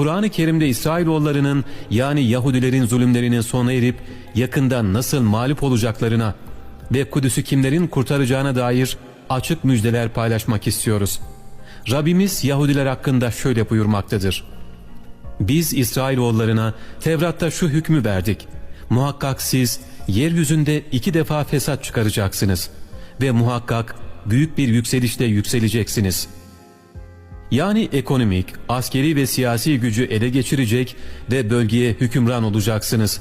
Kur'an-ı Kerim'de İsrailoğullarının yani Yahudilerin zulümlerinin sona erip yakında nasıl mağlup olacaklarına ve Kudüs'ü kimlerin kurtaracağına dair açık müjdeler paylaşmak istiyoruz. Rabbimiz Yahudiler hakkında şöyle buyurmaktadır. Biz İsrailoğullarına Tevrat'ta şu hükmü verdik. Muhakkak siz yeryüzünde iki defa fesat çıkaracaksınız ve muhakkak büyük bir yükselişle yükseleceksiniz. Yani ekonomik, askeri ve siyasi gücü ele geçirecek ve bölgeye hükümran olacaksınız.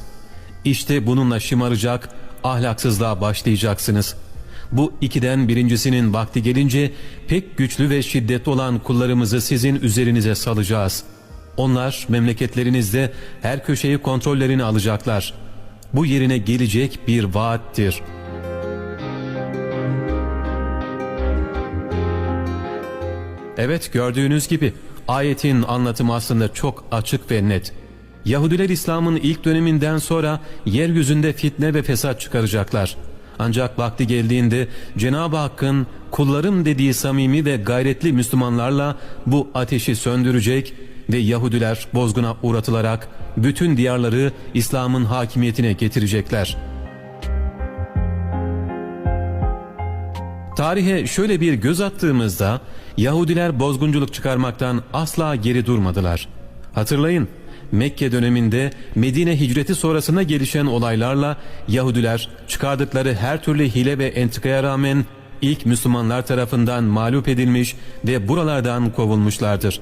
İşte bununla şımaracak, ahlaksızlığa başlayacaksınız. Bu ikiden birincisinin vakti gelince pek güçlü ve şiddetli olan kullarımızı sizin üzerinize salacağız. Onlar memleketlerinizde her köşeyi kontrollerini alacaklar. Bu yerine gelecek bir vaattir.'' Evet gördüğünüz gibi ayetin anlatımı aslında çok açık ve net. Yahudiler İslam'ın ilk döneminden sonra yeryüzünde fitne ve fesat çıkaracaklar. Ancak vakti geldiğinde Cenab-ı Hakk'ın kullarım dediği samimi ve gayretli Müslümanlarla bu ateşi söndürecek ve Yahudiler bozguna uğratılarak bütün diyarları İslam'ın hakimiyetine getirecekler.'' Tarihe şöyle bir göz attığımızda Yahudiler bozgunculuk çıkarmaktan asla geri durmadılar. Hatırlayın Mekke döneminde Medine hicreti sonrasında gelişen olaylarla Yahudiler çıkardıkları her türlü hile ve entrikaya rağmen ilk Müslümanlar tarafından mağlup edilmiş ve buralardan kovulmuşlardır.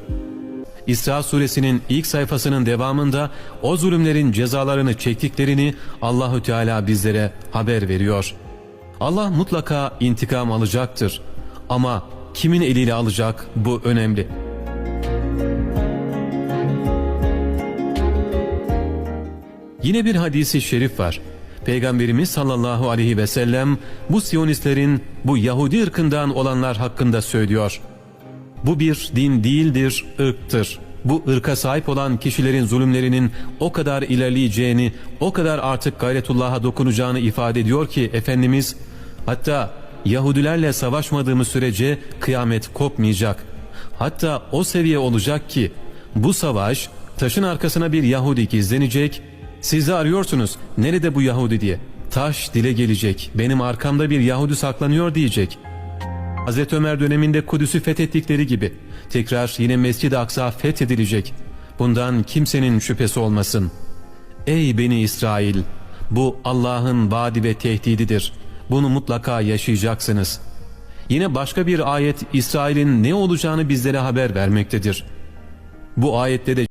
İsra suresinin ilk sayfasının devamında o zulümlerin cezalarını çektiklerini Allahü Teala bizlere haber veriyor. Allah mutlaka intikam alacaktır. Ama kimin eliyle alacak bu önemli. Yine bir hadisi şerif var. Peygamberimiz sallallahu aleyhi ve sellem bu Siyonistlerin bu Yahudi ırkından olanlar hakkında söylüyor. Bu bir din değildir, ırktır. Bu ırka sahip olan kişilerin zulümlerinin o kadar ilerleyeceğini, o kadar artık gayretullah'a dokunacağını ifade ediyor ki Efendimiz Hatta Yahudilerle savaşmadığımız sürece kıyamet kopmayacak. Hatta o seviye olacak ki bu savaş taşın arkasına bir Yahudi gizlenecek. Siz de arıyorsunuz nerede bu Yahudi diye. Taş dile gelecek benim arkamda bir Yahudi saklanıyor diyecek. Hz. Ömer döneminde Kudüs'ü fethettikleri gibi tekrar yine Mescid-i Aksa fethedilecek. Bundan kimsenin şüphesi olmasın. Ey Beni İsrail! Bu Allah'ın vaadi ve tehdididir.'' Bunu mutlaka yaşayacaksınız. Yine başka bir ayet İsrail'in ne olacağını bizlere haber vermektedir. Bu ayette de